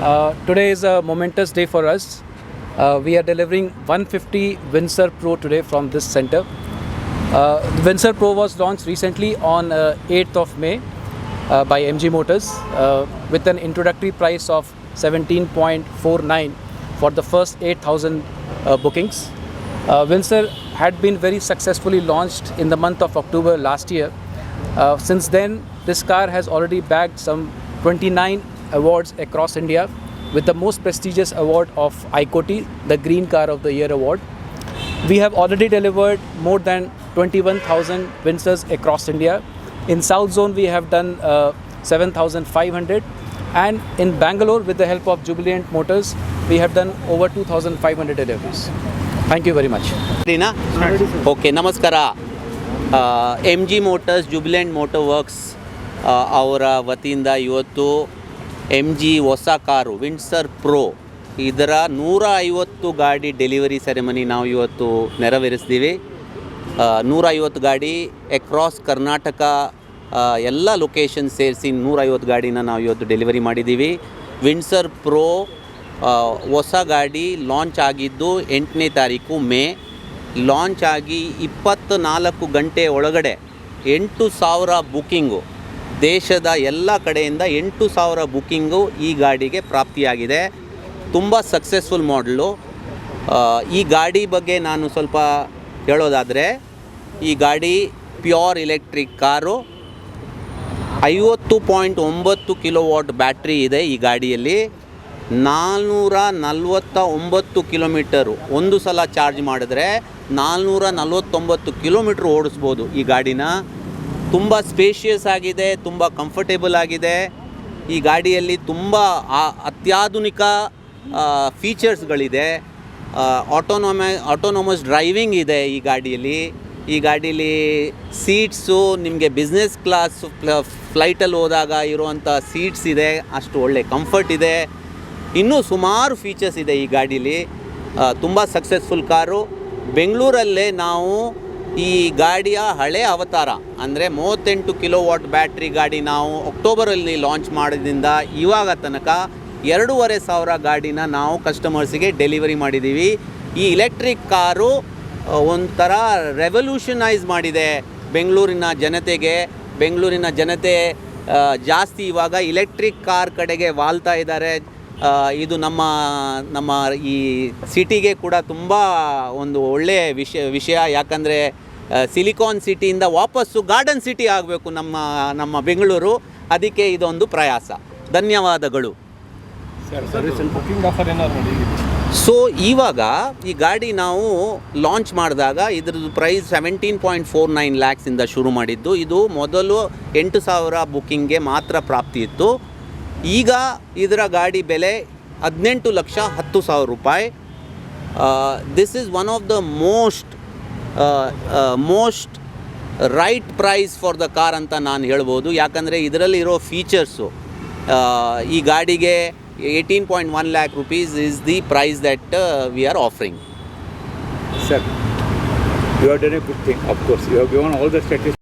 Uh, today is a momentous day for us. Uh, we are delivering 150 Windsor Pro today from this center. Uh, Windsor Pro was launched recently on uh, 8th of May uh, by MG Motors uh, with an introductory price of 17.49 for the first 8,000 uh, bookings. Uh, Windsor had been very successfully launched in the month of October last year. Uh, since then, this car has already bagged some 29 awards across India, with the most prestigious award of ICOTY, the Green Car of the Year award. We have already delivered more than 21,000 Windsors across India. In South Zone, we have done uh, 7,500, and in Bangalore, with the help of Jubilant Motors, we have done over 2,500 deliveries. Thank you very much. Reena okay ನಮಸ್ಕಾರ M G Motors Jubilant Motor Works ಅವರ ವತಿಯಿಂದ ಇವತ್ತು M G ಹೊಸ car Windsor pro ಇದರ ನೂರ ಐವತ್ತು ಗಾಡಿ delivery ceremony ನಾವು ಇವತ್ತು ನೆರವೇರಿಸ್ತೀವಿ. ನೂರ ಐವತ್ತು ಗಾಡಿ ಅಕ್ರಾಸ್ ಕರ್ನಾಟಕ ಎಲ್ಲ ಲೊಕೇಶನ್ ಸೇರಿಸಿ ನೂರೈವತ್ತು ಗಾಡಿನ ನಾವು ಇವತ್ತು ಡೆಲಿವರಿ ಮಾಡಿದ್ದೀವಿ. ವಿಂಡ್ಸರ್ ಪ್ರೋ ಹೊಸ ಗಾಡಿ ಲಾಂಚ್ ಆಗಿದ್ದು ಎಂಟನೇ ತಾರೀಕು ಮೇ. ಲಾಂಚ್ ಆಗಿ ಇಪ್ಪತ್ತು ನಾಲ್ಕು ಗಂಟೆ ಒಳಗಡೆ ಎಂಟು ಸಾವಿರ ಬುಕ್ಕಿಂಗು ದೇಶದ ಎಲ್ಲ ಕಡೆಯಿಂದ ಎಂಟು ಸಾವಿರ ಬುಕ್ಕಿಂಗು ಈ ಗಾಡಿಗೆ ಪ್ರಾಪ್ತಿಯಾಗಿದೆ. ತುಂಬ ಸಕ್ಸಸ್ಫುಲ್ ಮಾಡಲು ಈ ಗಾಡಿ ಬಗ್ಗೆ ನಾನು ಸ್ವಲ್ಪ ಹೇಳೋದಾದರೆ, ಈ ಗಾಡಿ ಪ್ಯೂರ್ ಎಲೆಕ್ಟ್ರಿಕ್ ಕಾರು, ಐವತ್ತು ಪಾಯಿಂಟ್ ಒಂಬತ್ತು ಕಿಲೋ ವಾಟ್ ಬ್ಯಾಟ್ರಿ ಇದೆ ಈ ಗಾಡಿಯಲ್ಲಿ. ನಾಲ್ನೂರ ನಲ್ವತ್ತ ಒಂಬತ್ತು ಕಿಲೋಮೀಟರು ಒಂದು ಸಲ ಚಾರ್ಜ್ ಮಾಡಿದ್ರೆ ನಾಲ್ನೂರ ನಲ್ವತ್ತೊಂಬತ್ತು ಕಿಲೋಮೀಟ್ರ್ ಓಡಿಸ್ಬೋದು ಈ ಗಾಡಿನ. ತುಂಬ ಸ್ಪೇಷಿಯಸ್ ಆಗಿದೆ, ತುಂಬ ಕಂಫರ್ಟೇಬಲ್ ಆಗಿದೆ. ಈ ಗಾಡಿಯಲ್ಲಿ ತುಂಬ ಅತ್ಯಾಧುನಿಕ ಫೀಚರ್ಸ್ಗಳಿದೆ ಆಟೋನೊಮ ಆಟೋನೊಮಸ್ ಡ್ರೈವಿಂಗ್ ಇದೆ ಈ ಗಾಡಿಯಲ್ಲಿ. ಈ ಗಾಡೀಲಿ ಸೀಟ್ಸು ನಿಮಗೆ ಬಿಸ್ನೆಸ್ ಕ್ಲಾಸ್ ಫ್ಲೈಟಲ್ಲಿ ಹೋದಾಗ ಇರುವಂಥ ಸೀಟ್ಸ್ ಇದೆ, ಅಷ್ಟು ಒಳ್ಳೆ ಕಂಫರ್ಟ್ ಇದೆ. ಇನ್ನೂ ಸುಮಾರು ಫೀಚರ್ಸ್ ಇದೆ ಈ ಗಾಡೀಲಿ. ತುಂಬ ಸಕ್ಸಸ್ಫುಲ್ ಕಾರು. ಬೆಂಗಳೂರಲ್ಲೇ ನಾವು ಈ ಗಾಡಿಯ ಹಳೆ ಅವತಾರ, ಅಂದರೆ ಮೂವತ್ತೆಂಟು ಕಿಲೋ ವಾಟ್ ಬ್ಯಾಟ್ರಿ ಗಾಡಿ ನಾವು ಅಕ್ಟೋಬರಲ್ಲಿ ಲಾಂಚ್ ಮಾಡಿದ್ರಿಂದ ಇವಾಗ ತನಕ ಎರಡೂವರೆ ಸಾವಿರ ಗಾಡಿನ ನಾವು ಕಸ್ಟಮರ್ಸಿಗೆ ಡೆಲಿವರಿ ಮಾಡಿದ್ದೀವಿ ಈ ಇಲೆಕ್ಟ್ರಿಕ್ ಕಾರು ಒಂಥರ ರೆವಲ್ಯೂಷನೈಸ್ ಮಾಡಿದೆ. ಬೆಂಗಳೂರಿನ ಜನತೆಗೆ, ಬೆಂಗಳೂರಿನ ಜನತೆ ಜಾಸ್ತಿ ಇವಾಗ ಇಲೆಕ್ಟ್ರಿಕ್ ಕಾರ್ ಕಡೆಗೆ ವಾಲ್ತಾ ಇದ್ದಾರೆ. ಇದು ನಮ್ಮ ನಮ್ಮ ಈ ಸಿಟಿಗೆ ಕೂಡ ತುಂಬ ಒಂದು ಒಳ್ಳೆಯ ವಿಷಯ ವಿಷಯ. ಯಾಕಂದರೆ ಸಿಲಿಕಾನ್ ಸಿಟಿಯಿಂದ ವಾಪಸ್ಸು ಗಾರ್ಡನ್ ಸಿಟಿ ಆಗಬೇಕು ನಮ್ಮ ನಮ್ಮ ಬೆಂಗಳೂರು. ಅದಕ್ಕೆ ಇದೊಂದು ಪ್ರಯಾಸ. ಧನ್ಯವಾದಗಳು. ಸೊ ಇವಾಗ ಈ ಗಾಡಿ ನಾವು ಲಾಂಚ್ ಮಾಡಿದಾಗ ಇದ್ರದ್ದು price seventeen point four nine ಲ್ಯಾಕ್ಸಿಂದ ಶುರು ಮಾಡಿದ್ದು. ಇದು ಮೊದಲು ಎಂಟು ಸಾವಿರ ಬುಕ್ಕಿಂಗ್ಗೆ ಮಾತ್ರ ಪ್ರಾಪ್ತಿ ಇತ್ತು. ಈಗ ಇದರ ಗಾಡಿ ಬೆಲೆ ಹದಿನೆಂಟು ಲಕ್ಷ ಹತ್ತು ಸಾವಿರ ರೂಪಾಯಿ this is one of the most most right price for the car ಅಂತ ನಾನು ಹೇಳ್ಬೋದು ಯಾಕಂದರೆ ಇದರಲ್ಲಿರೋ ಫೀಚರ್ಸು ಈ ಗಾಡಿಗೆ eighteen point one lakh rupees is the price that we are offering sir you are done a good thing course. You have given all the statistics.